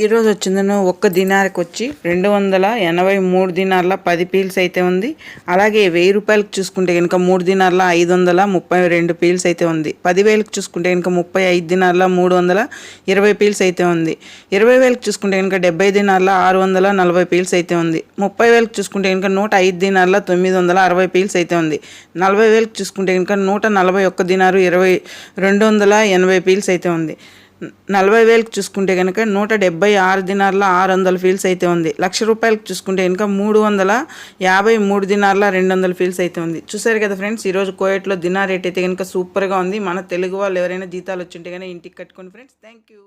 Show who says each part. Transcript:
Speaker 1: ఈరోజు వచ్చిందను ఒక్క దినారికి వచ్చి రెండు వందల ఎనభై మూడు దినార్ల పది పీల్స్ అయితే ఉంది. అలాగే వెయ్యి రూపాయలకు చూసుకుంటే కనుక మూడు దినార్ల ఐదు వందల ముప్పై రెండు పీల్స్ అయితే ఉంది. పదివేలకు చూసుకుంటే కనుక ముప్పై ఐదు దినార్ల మూడు వందల ఇరవై పీల్స్ అయితే ఉంది. ఇరవై వేలకు చూసుకుంటే కనుక డెబ్బై దినార్ల ఆరు వందల నలభై పీల్స్ అయితే ఉంది. ముప్పై వేలకు చూసుకుంటే కనుక నూట ఐదు దినార్ల తొమ్మిది వందల అరవై పీల్స్ అయితే ఉంది. నలభై వేలకు చూసుకుంటే కనుక నూట నలభై ఒక్క దినారు ఇరవై రెండు వందల ఎనభై పీల్స్ అయితే ఉంది. నలభై వేలకు చూసుకుంటే కనుక నూట డెబ్బై ఆరు దినార్ల ఆరు వందల ఫీల్స్ అయితే ఉంది. లక్ష రూపాయలకు చూసుకుంటే కనుక మూడు వందల యాభై మూడు దినార్ల రెండు వందల ఫీల్స్ అయితే ఉంది. చూసారు కదా ఫ్రెండ్స్ ఈరోజు కోయట్లో దినార్ రేట్ అయితే కనుక సూపర్గా ఉంది. మన తెలుగు వాళ్ళు ఎవరైనా జీతాలు వచ్చింటే కనుక ఇంటికి కట్టుకోండి ఫ్రెండ్స్. Thank you